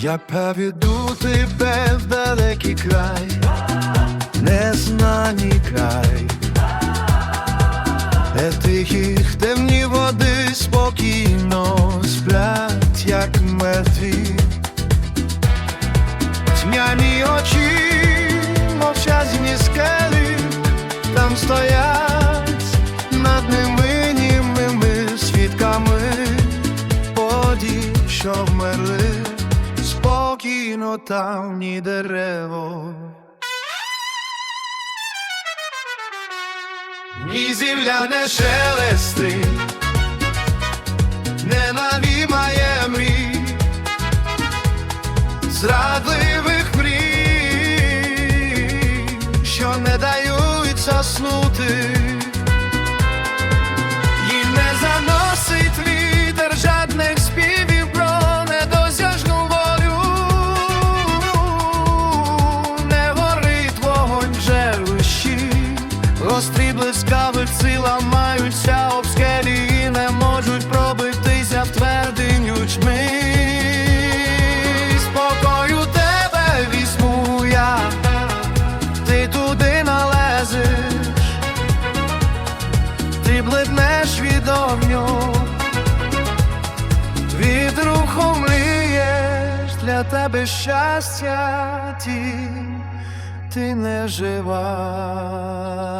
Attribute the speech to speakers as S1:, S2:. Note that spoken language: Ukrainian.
S1: Я поведу тебе в далекий край, незнаний край, де тихих темні води спокійно сплять, як мертві. Тьмяні очі, мовчазні скелі, там стоять спокійно там ні дерево. Ні зілля не шелести, не навімає мрій зрадливих мрій, що не дають заснути, гострі блискавиці ламаються об скелі і не можуть пробитися в твердиню чми. Спокою тебе візьму я, ти туди налезеш, ти блиднеш від огню, від руху мрієш для тебе щастя, ти не жива.